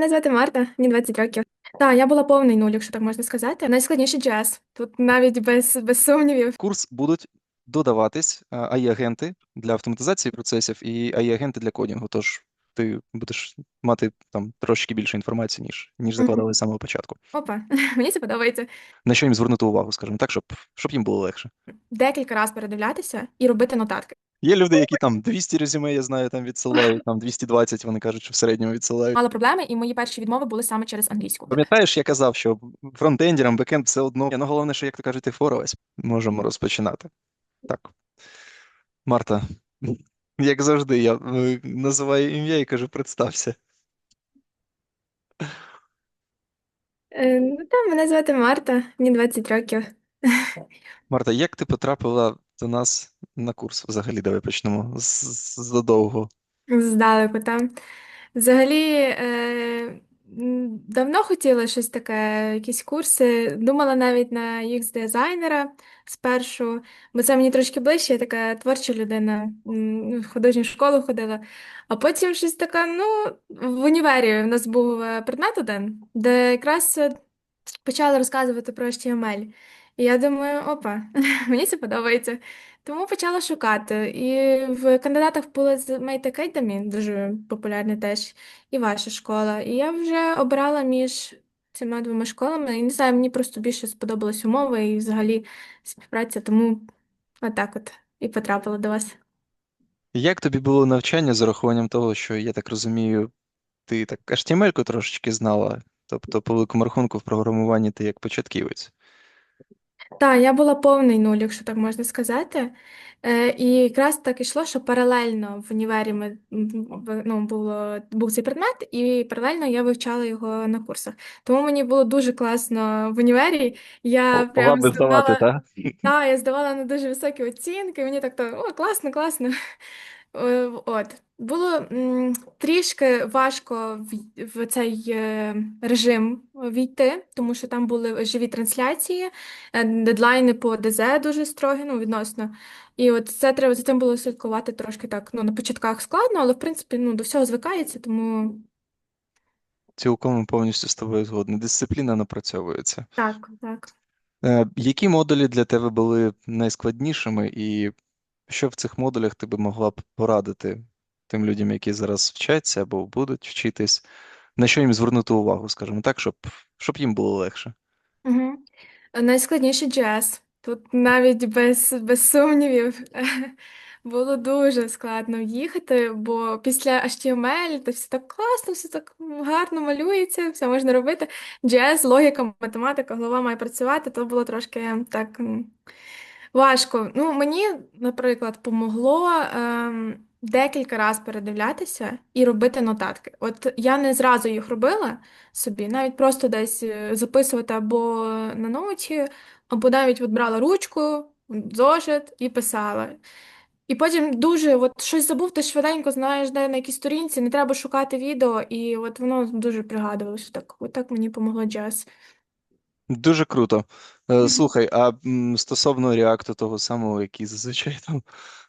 мене звати Марта, мені 20 років. Так, я була повний нуль, якщо так можна сказати. Найскладніший джаз. Тут навіть без, без сумнівів. Курс будуть додаватись аї AI-агенти для автоматизації процесів і AI-агенти для кодінгу. Тож ти будеш мати там трошки більше інформації, ніж, ніж закладали з самого початку. Опа, мені це подобається. На що їм звернути увагу, скажімо так, щоб, щоб їм було легше. Декілька разів передивлятися і робити нотатки. Є люди, які там 200 резюме, я знаю, там відсилають, там 220, вони кажуть, що в середньому відсилають. Мала проблеми, і мої перші відмови були саме через англійську. Пам'ятаєш, я казав, що фронтендерам, бекенд все одно. Ну, головне, що як то кажуть, ти впоралась. Можемо розпочинати. Так. Марта, як завжди, я е, називаю ім'я і кажу, представся. Е, ну, там мене звати Марта, мені 20 років. Марта, як ти потрапила до нас на курс? Взагалі, давай почнемо з, з задовго. Здалеку там. Взагалі, е, давно хотіла щось таке, якісь курси. Думала навіть на UX-дизайнера спершу, бо це мені трошки ближче, я така творча людина, м, в художню школу ходила. А потім щось таке, ну, в універі в нас був е, предмет один, де якраз е, почали розказувати про HTML. І я думаю, опа, мені це подобається. Тому почала шукати. І в кандидатах були з Mate Academy, дуже популярний теж, і ваша школа. І я вже обирала між цими двома школами. І не знаю, мені просто більше сподобалась умова і взагалі співпраця, тому отак от і потрапила до вас. Як тобі було навчання з урахуванням того, що, я так розумію, ти так HTML-ку трошечки знала, тобто, по великому рахунку, в програмуванні ти як початківець. Так, я була повний нуль, якщо так можна сказати. Е, і якраз так ішло, що паралельно в універі ми, м, в- ну, було, був цей предмет, і паралельно я вивчала його на курсах. Тому мені було дуже класно в універі. Я По- прям Поваби здавати, здавала, так? так, я здавала на дуже високі оцінки, мені так то, о, класно, класно. Е, От. Було м, трішки важко в, в цей е, режим війти, тому що там були живі трансляції, е, дедлайни по ДЗ дуже строгі, ну, відносно. І от це треба за цим було слідкувати трошки так. Ну, на початках складно, але в принципі ну, до всього звикається, тому Цілком повністю з тобою згодний. Дисципліна напрацьовується. так, так. Е, Які модулі для тебе були найскладнішими, і що в цих модулях ти би могла б порадити тим людям, які зараз вчаться або будуть вчитись, на що їм звернути увагу, скажімо так, щоб, щоб їм було легше? Угу. Найскладніший джаз. Тут навіть без, без сумнівів було дуже складно їхати, бо після HTML то все так класно, все так гарно малюється, все можна робити. Джаз, логіка, математика, голова має працювати, то було трошки так важко. Ну, мені, наприклад, помогло ем, декілька разів передивлятися і робити нотатки. От я не зразу їх робила собі, навіть просто десь е, записувати або на ноуті, або навіть от брала ручку, зошит і писала. І потім дуже от щось забув, ти швиденько знаєш, де на якій сторінці, не треба шукати відео, і от воно дуже пригадувалося. Так, от так мені помогло джаз. Дуже круто. Е. Слухай, а м, стосовно реакту того самого, який зазвичай там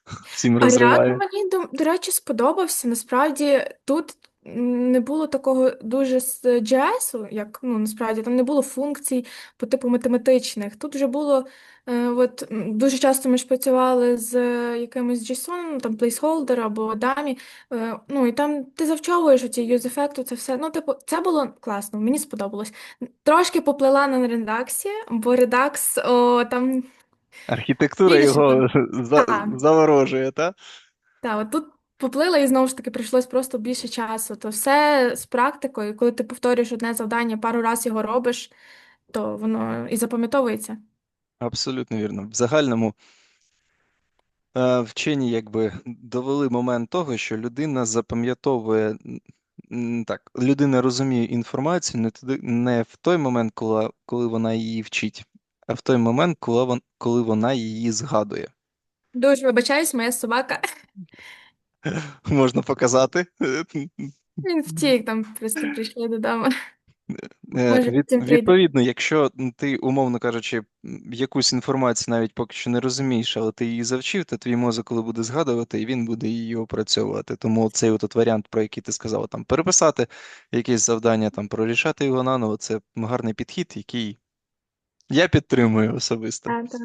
всім А Реакт розриває. мені, до, до речі, сподобався. Насправді тут не було такого дуже з JS, як ну, насправді там не було функцій по типу математичних. Тут вже було е, от, м, дуже часто ми ж працювали з е, якимось JSON, там placeholder або dummy, е, ну і там ти завчовуєш оці use effect, це все. Ну, типу, це було класно, мені сподобалось. Трошки поплила на редаксі, бо Redux, о, там Архітектура більше його за- Так. заворожує, та? Так, от тут поплила і знову ж таки прийшлось просто більше часу. То все з практикою, коли ти повторюєш одне завдання, пару разів його робиш, то воно і запам'ятовується. Абсолютно вірно. В загальному е, вчені якби довели момент того, що людина запам'ятовує м, так, людина розуміє інформацію не туди, не в той момент, коли, коли вона її вчить, а в той момент, коли вон, коли вона її згадує. Дуже вибачаюсь, моя собака. Можна показати. Він втік, там просто прийшли додому. Е, Може, від, відповідно, якщо ти, умовно кажучи, якусь інформацію навіть поки що не розумієш, але ти її завчив, то твій мозок, коли буде згадувати, і він буде її опрацьовувати. Тому цей от варіант, про який ти сказала, там переписати якесь завдання, там прорішати його наново, це гарний підхід, який я підтримую особисто. Так, так.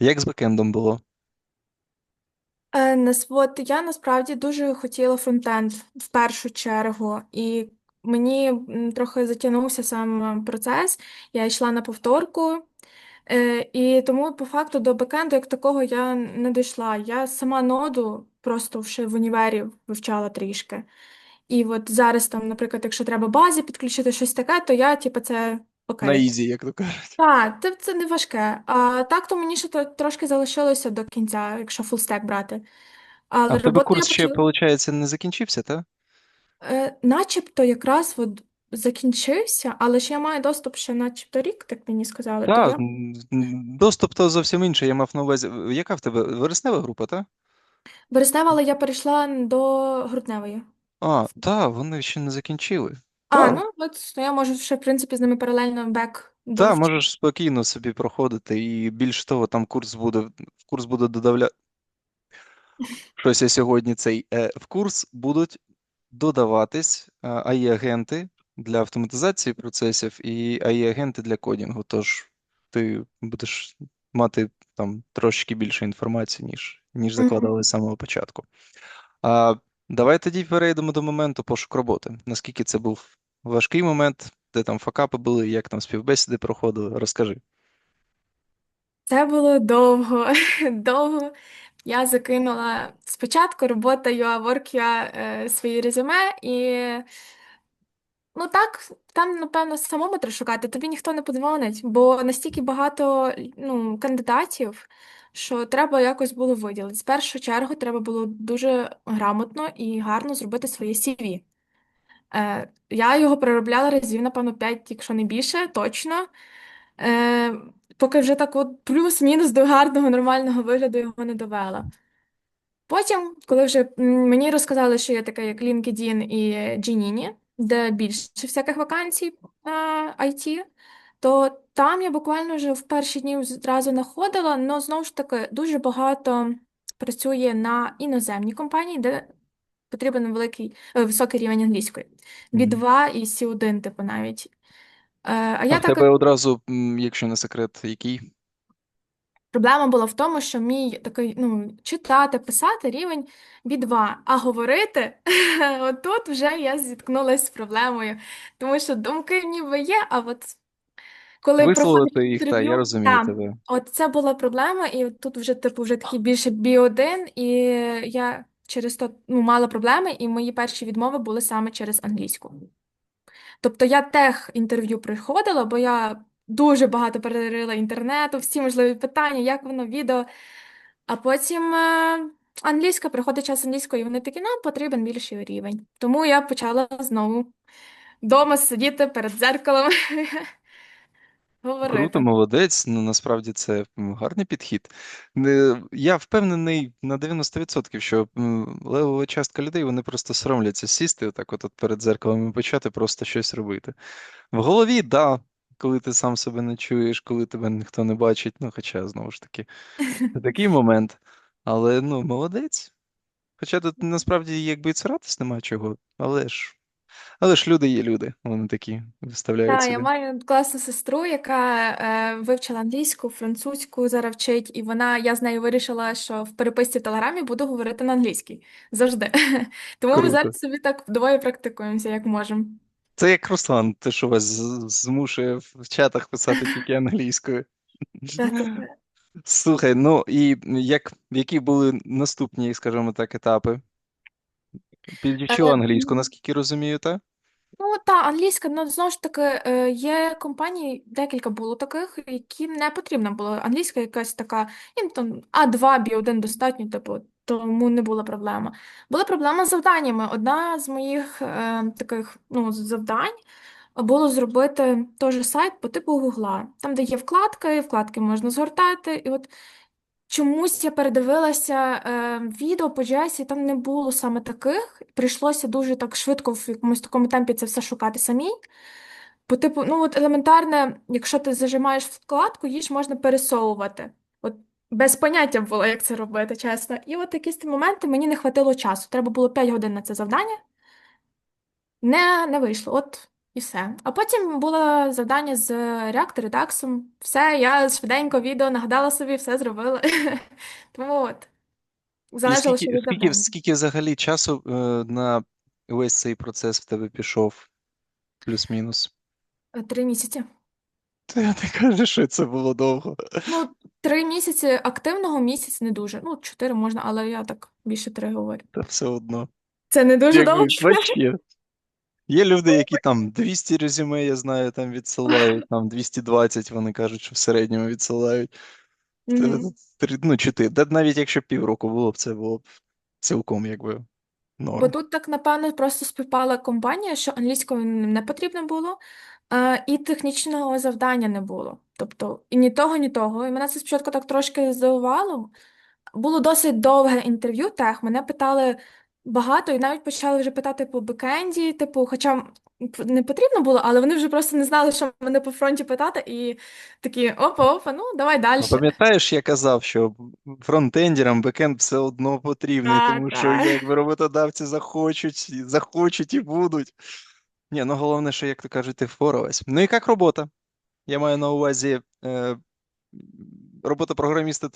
Як з бекендом було? Е, нас, от я насправді дуже хотіла фронтенд в першу чергу, і мені трохи затягнувся сам е, процес. Я йшла на повторку, е, і тому по факту до бекенду як такого я не дійшла. Я сама ноду просто ще в універі вивчала трішки. І от зараз там, наприклад, якщо треба базі підключити щось таке, то я, типу, це На окей. ізі, як то кажуть. Так, це, це не важке. А так то мені ще то- трошки залишилося до кінця, якщо фулстек брати. А Але в тебе роботу я курс ще, почала. виходить, не закінчився, так? Е, начебто якраз от закінчився, але ж я маю доступ ще начебто рік, так мені сказали. То Так, я доступ то зовсім інший. Я мав на увазі. Яка в тебе вереснева група, так? вереснева, але я перейшла до грудневої. А, та, вони ще не закінчили. А, Та, ну от то я можу ще, в принципі, з ними паралельно бек та, довчити. можеш спокійно собі проходити, і більш того, там курс буде, в курс буде додавля... Щось я сьогодні цей. Е, в курс будуть додаватись е, AI-агенти для автоматизації процесів і AI-агенти для кодінгу. Тож ти будеш мати там трошки більше інформації, ніж, ніж закладали з самого початку. А, давай тоді перейдемо до моменту пошуку роботи. Наскільки це був важкий момент, де там факапи були, як там співбесіди проходили, розкажи. Це було довго, довго. Я закинула спочатку робота UA Work.ua е, свої резюме, і ну так, там, напевно, самому треба шукати, тобі ніхто не подзвонить, бо настільки багато ну, кандидатів, що треба якось було виділити. З першу чергу треба було дуже грамотно і гарно зробити своє CV. Е, я його переробляла разів, напевно, 5, якщо не більше, точно. Е, поки вже так от плюс-мінус до гарного, нормального вигляду його не довела. Потім, коли вже мені розказали, що є таке, як LinkedIn і Genie, де більше всяких вакансій на IT, то там я буквально вже в перші дні зразу знаходила, але знову ж таки дуже багато працює на іноземній компанії, де потрібен великий, е, високий рівень англійської. Мгм. B2 і C1, типу навіть. Е, а А я в так тебе одразу, якщо не секрет, який? Проблема була в тому, що мій такий, ну, читати, писати рівень B2, а говорити, отут вже я зіткнулася з проблемою. Тому що думки ніби є, а от коли Висловити їх, та я розумію там, тебе. от це була проблема, і тут вже, типу, вже такий більше B1, і я через то ну, мала проблеми, і мої перші відмови були саме через англійську. Тобто я тех інтерв'ю приходила, бо я дуже багато перерила інтернету, всі можливі питання, як воно, відео. А потім е, англійська, приходить час англійської, і вони такі, нам потрібен більший рівень. Тому я почала знову вдома сидіти перед дзеркалом, Круто, молодець. Ну насправді це гарний підхід. Не, я впевнений на 90%, що м, левова частка людей вони просто соромляться сісти отак от, от перед дзеркалом і почати просто щось робити. В голові, да, коли ти сам себе не чуєш, коли тебе ніхто не бачить. Ну, хоча, знову ж таки, це такий момент. Але ну, молодець. Хоча тут насправді якби і царатись нема чого, але ж, але ж люди є люди, вони такі виставляють Так, я собі. маю класну сестру, яка е, вивчила англійську, французьку, зараз вчить, і вона, я з нею вирішила, що в переписці в Телеграмі буду говорити на англійській завжди. Тому ми Круто. зараз собі так вдвоє практикуємося, як можемо. Це як Руслан, те, що вас з- змушує в чатах писати тільки англійською. Слухай, ну і як, які були наступні, скажімо так, етапи? Підвчила Е, англійську, наскільки розумію, так? Ну, та англійська, ну знову ж таки, е, є компанії, декілька було таких, які не потрібна була англійська, якась така, їм там А2, Б1 достатньо, типу, тому не була проблема. Була проблема з завданнями. Одна з моїх е, таких ну, завдань було зробити теж сайт по типу Гугла, там, де є вкладки, вкладки можна згортати, і от Чомусь я передивилася е, відео по Джесі, там не було саме таких. Прийшлося дуже так швидко в якомусь такому темпі це все шукати самій. По типу, ну от елементарне, якщо ти зажимаєш вкладку, її ж можна пересовувати. От без поняття було, як це робити, чесно. І от якісь моменти мені не хватило часу. Треба було 5 годин на це завдання. Не, не вийшло, от і все. А потім було завдання з React, Redux. Все, я швиденько відео нагадала собі, все зробила. Тому от, І залежало скільки, від скільки, завдання. скільки взагалі часу е, на весь цей процес в тебе пішов, плюс-мінус? Е, Три місяці. Та ти кажеш, що це було довго. Ну, три місяці активного місяць не дуже. Ну, чотири можна, але я так більше три говорю. Та все одно. Це не дуже довго. Вообще. Є люди, які там 200 резюме, я знаю, там відсилають, там 220, вони кажуть, що в середньому відсилають. Тут три- ну, чотири. Та навіть якщо півроку було б, це було б цілком якби Бо тут так, напевно, просто співпала компанія, що англійською не потрібно було, е, і технічного завдання не було. Тобто, і ні того, ні того. І мене це спочатку так трошки здивувало. Було досить довге інтерв'ю, тех. Мене питали багато, і навіть почали вже питати по бекенді, типу, хоча не потрібно було, але вони вже просто не знали, що мене по фронті питати, і такі опа-опа, ну давай далі. А пам'ятаєш, я казав, що фронтендерам бекенд все одно потрібний, Так, тому що якби роботодавці захочуть, захочуть і будуть. Ні, ну головне, що, як то кажуть, ти впоралась. Ну і як робота? Я маю на увазі е, робота програміста,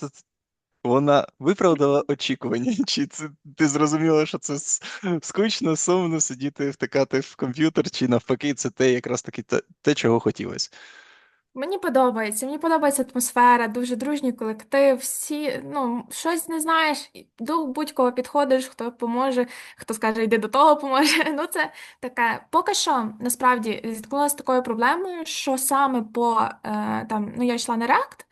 вона виправдала очікування? Чи це ти зрозуміла, що це скучно, сумно сидіти, втикати в комп'ютер, чи навпаки, це те якраз таки те, те, чого хотілося? Мені подобається, мені подобається атмосфера, дуже дружній колектив, всі, ну, щось не знаєш, до будь-кого підходиш, хто поможе, хто скаже, йди до того поможе. Ну, це таке. Поки що, насправді, зіткнулася такою проблемою, що саме по, е, там, ну, я йшла на React,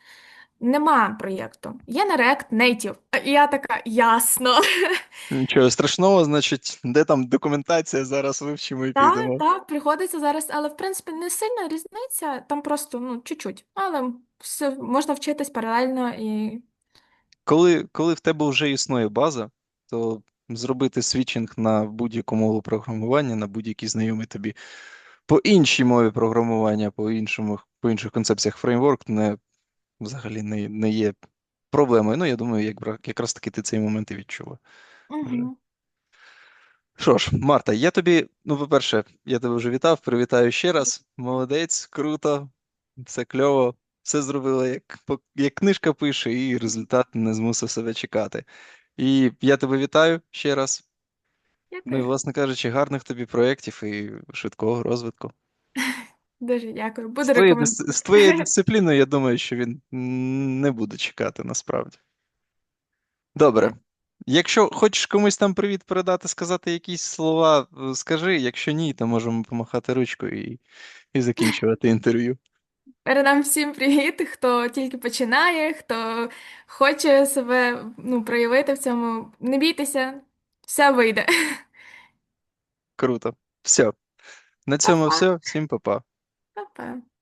нема проєкту. Є на React Native. І я така, ясно. Нічого страшного, значить, де там документація, зараз вивчимо і Так, підемо. так, приходиться зараз, але в принципі не сильна різниця, там просто, ну, чуть-чуть. Але все, можна вчитись паралельно і Коли, коли в тебе вже існує база, то зробити світчинг на будь-яку мову програмування, на будь-який знайомий тобі по іншій мові програмування, по іншому, по інших концепціях фреймворк не взагалі не, не є проблемою. Ну, я думаю, як, якраз таки ти цей момент і відчула. Угу. Що ж, Марта, я тобі, ну, по-перше, я тебе вже вітав, привітаю ще раз. Молодець, круто, все кльово, все зробила, як, як книжка пише, і результат не змусив себе чекати. І я тебе вітаю ще раз. Ну і, власне кажучи, гарних тобі проєктів і швидкого розвитку. Дуже дякую. З Буду твоєю, дис- з твоєю дисципліною, я думаю, що він не буде чекати насправді. Добре. Якщо хочеш комусь там привіт передати, сказати якісь слова, е, скажи. Якщо ні, то можемо помахати ручкою і, і закінчувати інтерв'ю. Передам всім привіт, хто тільки починає, хто хоче себе ну, проявити в цьому. Не бійтеся, все вийде. Круто. Все. На цьому Па-па. все. Всім па-па. Па-па.